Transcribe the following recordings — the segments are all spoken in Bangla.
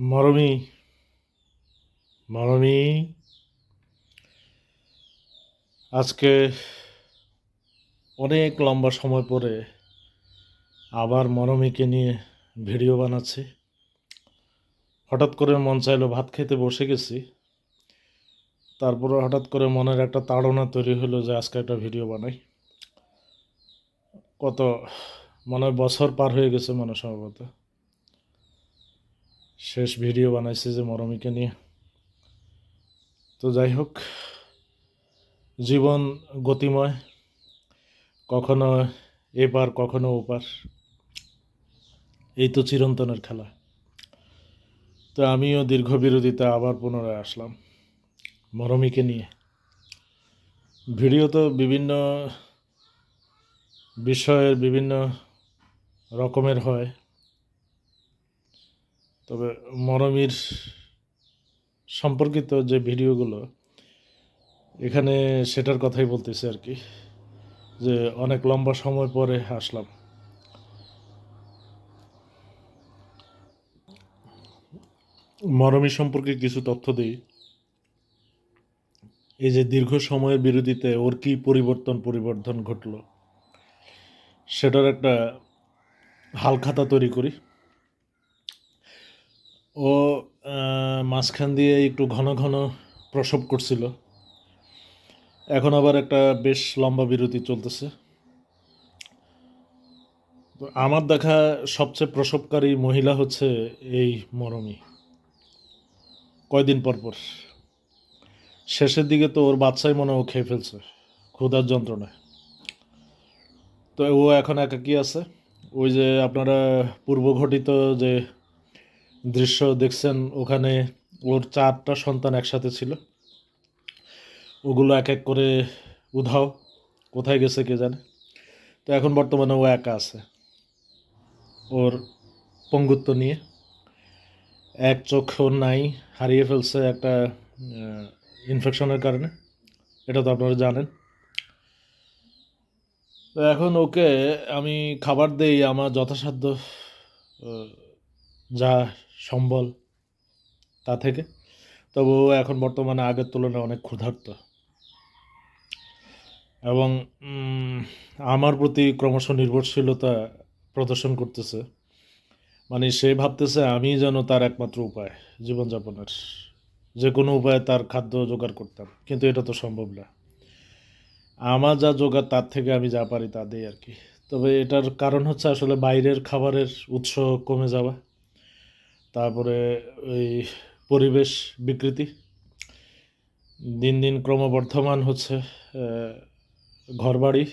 মরমি মরমি। আজকে অনেক লম্বা সময় পরে আবার মরমিকে নিয়ে ভিডিও বানাচ্ছি। হঠাৎ করে মন চাইলো ভাত খেতে বসে গেছি। তারপরে হঠাৎ করে মনের একটা তাড়না তৈরি হলো যে আজকে একটা ভিডিও বানাই। কত মনে বছর পার হয়ে গেছে মনে সম্ভবত। শেষ ভিডিও বানাইছে যে মরমিকে নিয়ে। তো যাই হোক, জীবন গতিময়, কখনো এপার, কখনো ওপার, এই তো চিরন্তনের খেলা। তো আমিও দীর্ঘ বিরোধিতা আবার পুনরায় আসলাম মরমিকে নিয়ে। ভিডিও তো বিভিন্ন বিষয়ের বিভিন্ন রকমের হয় তবে মরমির সম্পর্কিত যে ভিডিওগুলো, এখানে সেটার কথাই বলতেছি আর কি, যে অনেক লম্বা সময় পরে আসলাম। মরমি সম্পর্কে কিছু তথ্য দিই। এই যে দীর্ঘ সময়ের বিরোধিতে ওর কি পরিবর্তন পরিবর্তন ঘটলো, সেটার একটা হালখাতা তৈরি করি। ও মাঝখান দিয়ে একটু ঘন ঘন প্রসব করছিল। এখন আবার একটা বেশ লম্বা বিরতি চলতেছে। তো আমার দেখা সবচেয়ে প্রসবকারী মহিলা হচ্ছে এই মরমি। কয়দিন পর পর। শেষের দিকে তো ওর বাচ্চাই মনে ও খেয়ে ফেলছে, ক্ষুধার যন্ত্রণায়। তো ও এখন একাকী আছে। ওই যে আপনারা পূর্বঘটিত যে দৃশ্য দেখছেন ওখানে ওর চারটা সন্তান একসাথে ছিল। ওগুলো এক এক করে উধাও, কোথায় গেছে কে জানে। তো এখন বর্তমানে ও একা আছে। ওর পঙ্গুত্ব নিয়ে এক চোখ ওর নাই, হারিয়ে ফেলছে একটা ইনফেকশনের কারণে। এটা তো আপনারা জানেন। তো এখন ওকে আমি খাবার দেই, আমার যথাসাধ্য যা সম্বল তা থেকে। তবে ও এখন বর্তমানে আগের তুলনায় অনেক ক্ষুধার্ত। এবং আমার প্রতি ক্রমশ নির্ভরশীলতা প্রদর্শন করতেছে। মানে সে ভাবতেছে আমি যেন তার একমাত্র উপায় জীবনযাপনের। যে কোনো উপায়ে তার খাদ্য জোগাড় করতাম। কিন্তু এটা তো সম্ভব না। আমার যা জোগাড়, তার থেকে আমি যা পারি তা দিই আর কি। তবে এটার কারণ হচ্ছে আসলে বাইরের খাবারের উৎস কমে যাওয়া। তারপরে ওই পরিবেশ বিকৃতি। দিন দিন ক্রমবর্ধমান হচ্ছে ঘরবাড়ি।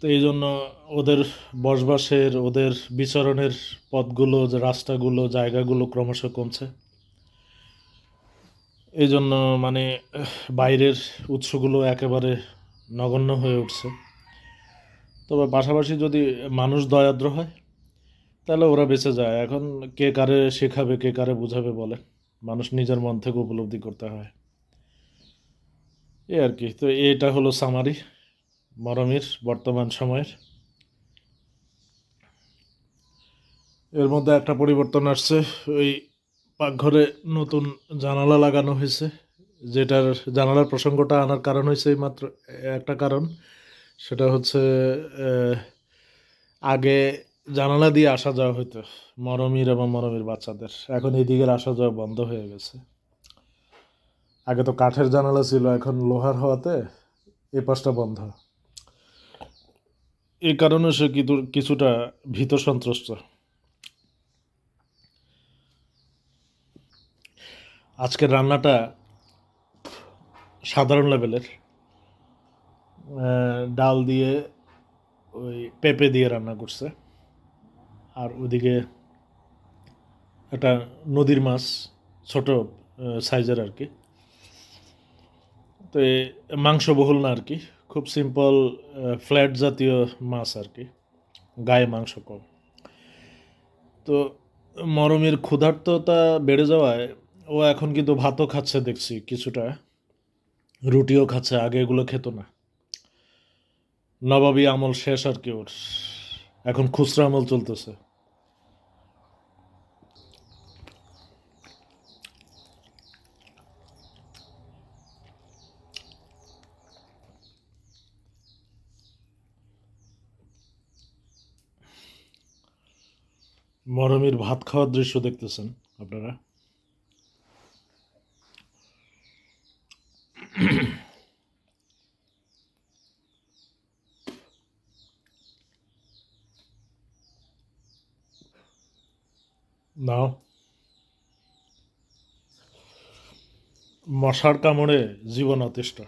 তো এই জন্য ওদের বসবাসের, ওদের বিচরণের পথগুলো রাস্তাগুলো, জায়গাগুলো ক্রমশ কমছে। এই জন্য মানে বাইরের উৎসগুলো একেবারে নগণ্য হয়ে উঠছে। তবে পাশাপাশি যদি মানুষ দয়াদ্র হয় তাহলে ওরা বেঁচে যায়। এখন কে কারে শেখাবে, কে কারে বুঝাবে বলে। মানুষ নিজের মন থেকে উপলব্ধি করতে হয়। এই আর কি। তো এটা হলো সামারি মরমির বর্তমান সময়ের। এর মধ্যে একটা পরিবর্তন আসছে। ওই পাকঘরে নতুন জানালা লাগানো হয়েছে। যেটার জানালার প্রসঙ্গটা আনার কারণ হয়েছে মাত্র একটা কারণ। সেটা হচ্ছে আগে জানালা দিয়ে আসা যাওয়া হতো মরমির এবং মরমির বাচ্চাদের। এখন এই দিকের আসা যাওয়া বন্ধ হয়ে গেছে। আগে তো কাঠের জানালা ছিল, এখন লোহার হওয়াতে এ পাশটা বন্ধ। এই কারণে সে কিছু- কিছুটা ভীত সন্ত্রস্ত। আজকের রান্নাটা সাধারণ লেভেলের। ডাল দিয়ে ওই পেঁপে দিয়ে রান্না করছে। আর ওদিকে একটা নদীর মাছ, ছোট সাইজের আর কি। তো এ মাংস বহুল না আর কি, খুব সিম্পল ফ্ল্যাট জাতীয় মাছ আর কি, গায়ে মাংস কম। তো মরমের ক্ষুধার্ততা বেড়ে যাওয়ায় ও এখন কিন্তু ভাতও খাচ্ছে দেখছি কিছুটা, রুটিও খাচ্ছে, আগে এগুলো খেত না। নবাবী আমল শেষ আর কি ওর, এখন খুচরা আমল চলতেছে। মরমির ভাত খাওয়ার দৃশ্য দেখতেছেন আপনারা। নাও। মশার কামড়ে জীবন অতিষ্ঠ।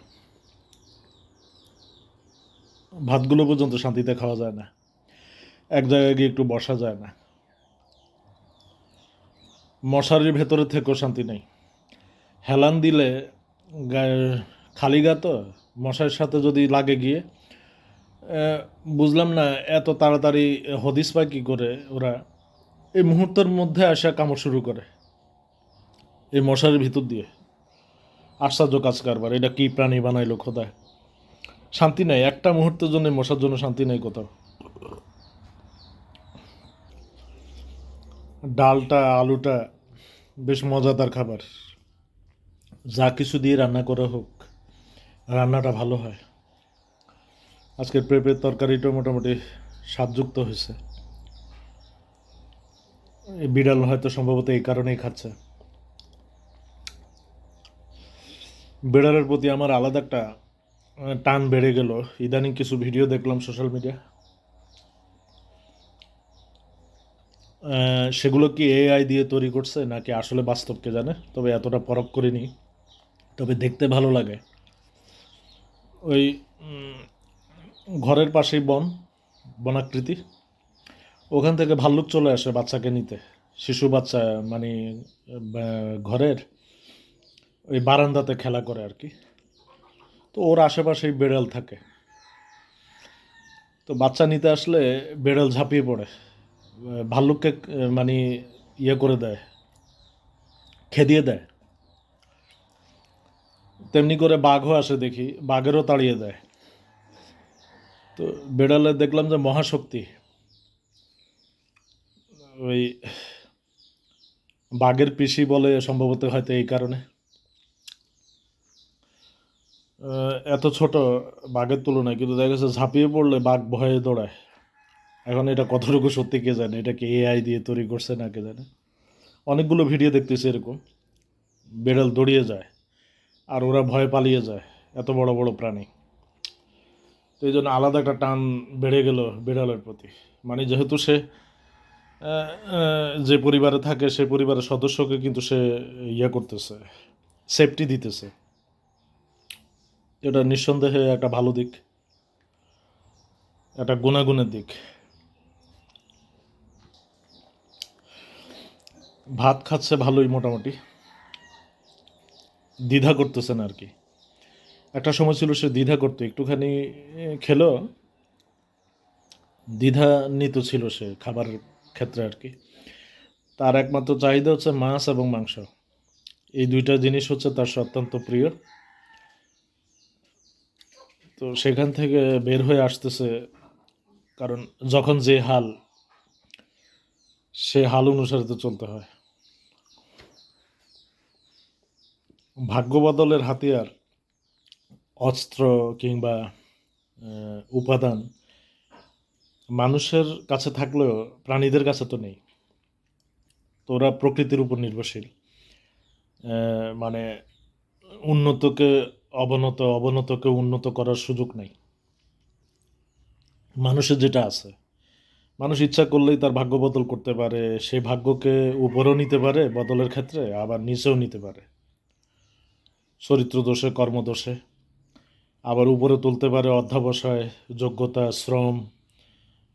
ভাতগুলো পর্যন্ত শান্তিতে খাওয়া যায় না। এক জায়গায় গিয়ে একটু বসা যায় না। মশারির ভেতরে থেকেও শান্তি নেই। হেলান দিলে খালি গা তো? মশার সাথে যদি লাগে গিয়ে বুঝলাম না, এত তাড়াতাড়ি হদিস পায় কী করে ওরা? এই মুহূর্তের মধ্যে আসা কামড় শুরু করে, এই মশারির ভিতর দিয়ে। আশ্চর্য কাজ কারবার, এটা কি প্রাণী বানাইলো খোদায়? শান্তি নেই, একটা মুহূর্তের জন্য মশার জন্য শান্তি নেই কোথাও। ডালটা, আলুটা বেশ মজাদার খাবার। যা কিছু দিয়ে রান্না করা হোক, রান্নাটা ভালো হয়। আজকের পেঁপের তরকারিটা মোটামুটি স্বাদযুক্ত হয়েছে। এই বিড়াল হয়তো সম্ভবত এই কারণেই খাচ্ছে। বিড়ালের প্রতি আমার আলাদা একটা টান বেড়ে গেল। ইদানিং কিছু ভিডিও দেখলাম সোশ্যাল মিডিয়া। সেগুলো কি এআই দিয়ে তৈরি করছে নাকি আসলে বাস্তবকে জানে? তবে এতটা পরখ করিনি। তবে দেখতে ভালো লাগে। ওই ঘরের পাশেই বন, বনাকৃতি। ওখান থেকে ভাল্লুক চলে আসে বাচ্চাকে নিতে। শিশু বাচ্চা মানে ঘরের ওই বারান্দাতে খেলা করে আর কি। তো ওর আশেপাশেই বেড়াল থাকে। তো বাচ্চা নিতে আসলে বেড়াল ঝাঁপিয়ে পড়ে। ভাল্লুককে মানে ইয়ে করে দেয়, খেদিয়ে দেয়। তেমনি করে বাঘও আসে দেখি, বাঘেরও তাড়িয়ে দেয়। তো বেড়ালে দেখলাম যে মহাশক্তি, ওই বাঘের পিসি বলে সম্ভবত হয়তো এই কারণে। এত ছোট বাঘের তুলনায়, কিন্তু দেখা গেছে ঝাঁপিয়ে পড়লে বাঘ ভয়ে দৌড়ায়। এখন এটা কতটুকু সত্যি কে জানে? এটা কি এআই দিয়ে তৈরি করছে না কে জানে? অনেকগুলো ভিডিও দেখতেছি এরকম। বেড়াল দৌড়িয়ে যায়, আর ওরা ভয়ে পালিয়ে যায়, এত বড় বড় প্রাণী। তো এই জন্য আলাদা একটা টান বেড়ে গেল বিড়ালের প্রতি। মানে যেহেতু সে যে পরিবারে থাকে, সে পরিবারের সদস্যকে কিন্তু সে ইয়ে করতেছে সেফটি দিতেছে। এটা নিঃসন্দেহে একটা ভালো দিক, একটা গুণাগুণের দিক। ভাত খাচ্ছে ভালোই মোটামুটি। দ্বিধা করতেছে না আর কি। একটা সময় ছিল সে দ্বিধা করতো, একটুখানি খেলো। দ্বিধা নিত ছিল সে খাবারের ক্ষেত্রে আর কি। তার একমাত্র চাহিদা হচ্ছে মাছ এবং মাংস। এই দুইটা জিনিস হচ্ছে তার অত্যন্ত প্রিয়। তো সেখান থেকে বের হয়ে আসতেছে, কারণ যখন যে হাল, সে হাল অনুসারে তো চলতে হয়। ভাগ্য বদলের হাতিয়ার, অস্ত্র কিংবা উপাদান মানুষের কাছে থাকলেও প্রাণীদের কাছে তো নেই। তো ওরা প্রকৃতির উপর নির্ভরশীল। মানে উন্নতকে অবনত, অবনতকে উন্নত করার সুযোগ নেই। মানুষের যেটা আছে, মানুষ ইচ্ছা করলেই তার ভাগ্য বদল করতে পারে সেই ভাগ্যকে উপরেও নিতে পারে বদলের ক্ষেত্রে, আবার নিচেও নিতে পারে। চরিত্র দোষে কর্মদোষে। আবার উপরে তুলতে পারে অধ্যাবসায়, যোগ্যতা, শ্রম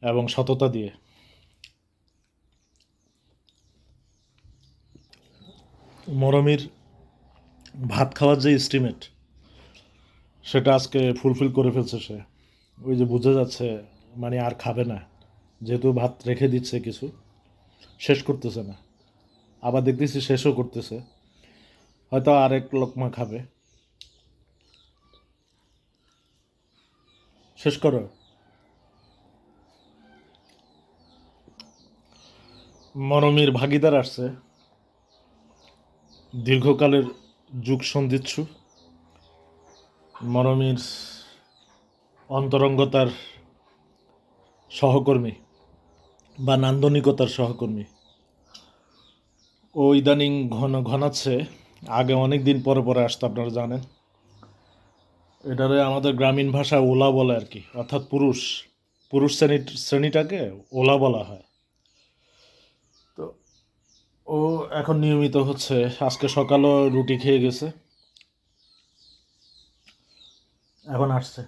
এবং সততা দিয়ে। মরমির ভাত খাওয়ার যে এস্টিমেট সেটা আজকে ফুলফিল করে ফেলছে সে। ওই যে বোঝা যাচ্ছে মানে আর খাবে না। যেহেতু ভাত রেখে দিচ্ছে কিছু, শেষ করতেছে না। আবার দেখতেছি শেষও করতেছে। হয়তো আরেক লোকমা খাবে। শেষ করো। মরমির ভাগিদার আসছে। দীর্ঘকালের যুগ সন্ধিচ্ছু। মরমির অন্তরঙ্গতার সহকর্মী বা নান্দনিকতার সহকর্মী। ও ইদানিং ঘন ঘনাচ্ছে। আগে অনেক দিন পরে পরে আসতো, আপনারা জানেন। এটারে আমাদের গ্রামীণ ভাষায় ওলা বলে আর কি, অর্থাৎ পুরুষ। পুরুষ শ্রেণি, শ্রেণীটাকে ওলা বলা হয়। তো ও এখন নিয়মিত হচ্ছে, আজকে সকালও রুটি খেয়ে গেছে। এখন আসছে।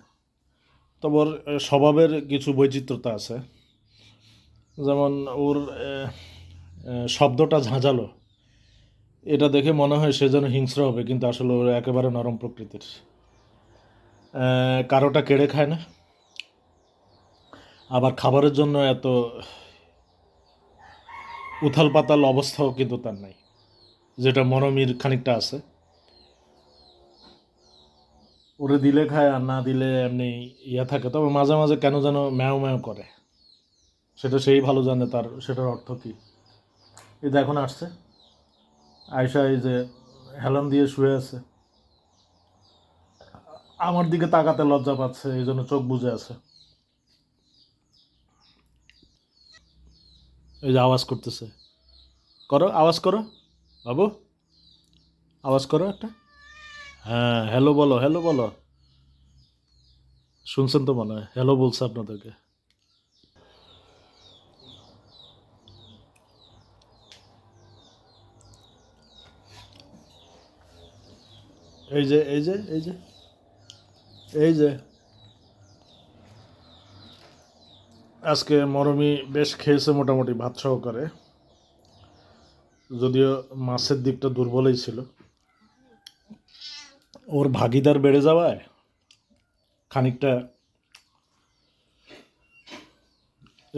তবে ওর স্বভাবের কিছু বৈচিত্র্যতা আছে। যেমন ওর শব্দটা ঝাঁঝালো। এটা দেখে মনে হয় সে যেন হিংস্র হবে, কিন্তু আসলে ওর একেবারে নরম প্রকৃতির। কারোটা কেড়ে খায় না। আবার খাবারের জন্য এত উথাল পাতাল অবস্থাও কিন্তু তার নাই, যেটা মরমির খানিকটা আছে। ওরে দিলে খায় আর না দিলে এমনি ইয়া থাকে, তবে মাঝে মাঝে কেন যেন ম্যাও ম্যাও করে। সেটা সেই ভালো জানে তার, সেটার অর্থ কী? এই যে এখন আসছে। আয়সা এই যে হেলান দিয়ে শুয়ে আছে। আমার দিকে তাকাতে লজ্জা পাচ্ছে, এই জন্য চোখ বুজে আছে। এই যে আওয়াজ করতেছে। করো, আওয়াজ করো। বাবু, আওয়াজ করো একটা। হ্যাঁ হ্যালো বলো হ্যালো বলো। শুনছেন তো মনে হয়? হ্যালো বলছে আপনাদেরকে। এই যে এই যে এই যে এই যে। আজকে মরমি বেশ খেয়েছে মোটামুটি ভাত সহকারে। যদিও মাছের দিকটা দুর্বলই ছিল। ওর ভাগিদার বেড়ে যাওয়ায় খানিকটা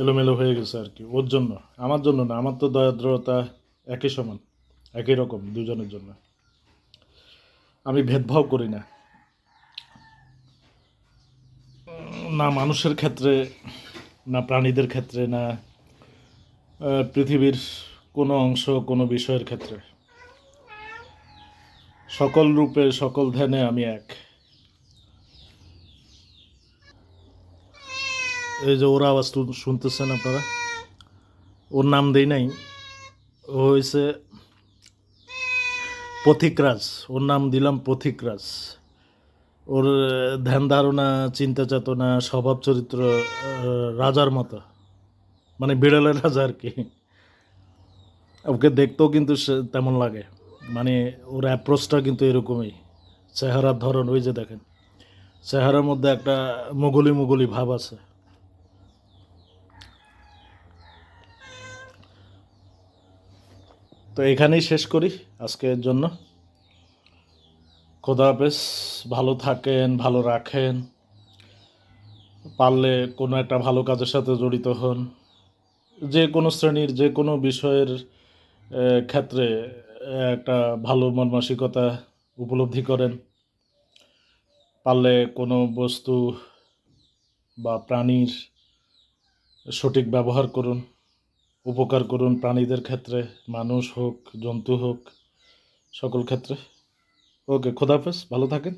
এলোমেলো হয়ে গেছে আর কি, ওর জন্য, আমার জন্য না, আমার তো দয়াদ্রতা একই সমান, একই রকম দুজনের জন্য। আমি ভেদভাব করি না। না মানুষের ক্ষেত্রে, না প্রাণীদের ক্ষেত্রে, না পৃথিবীর কোনো অংশ, কোনো বিষয়ের ক্ষেত্রে। সকল রূপে, সকল ধ্যানে আমি এক। এই যে ওরা আওয়াজ শুনতেছেন আপনারা? ওর নাম দেই নাই। ও হয়েছে পথিকরাজ ওর নাম দিলাম পথিকরাজ ওর ধ্যান ধারণা, চিন্তা চেতনা, স্বভাব চরিত্র রাজার মতো। মানে বিড়ালের রাজা আর কি। ওকে দেখতেও কিন্তু তেমন লাগে। মানে ওর অ্যাপ্রোচটা কিন্তু এরকমই। চেহারার ধরন, ওই যে দেখেন। চেহারার মধ্যে একটা মুগলি মুগলি ভাব আছে। তো এখানেই শেষ করি আজকের জন্য। খোদা হাফেজ, ভালো থাকেন, ভালো রাখেন। পারলে কোনো একটা ভালো কাজের সাথে জড়িত হন। যে কোনো শ্রেণির, যে কোনো বিষয়ের ক্ষেত্রে একটা ভালো মন মানসিকতা উপলব্ধি করেন। পারলে কোনো বস্তু বা প্রাণীর সঠিক ব্যবহার করুন। উপকার করুন প্রাণীদের ক্ষেত্রে মানুষ হোক জন্তু হোক সকল ক্ষেত্রে। ওকে খোদাফেজ ভালো থাকেন।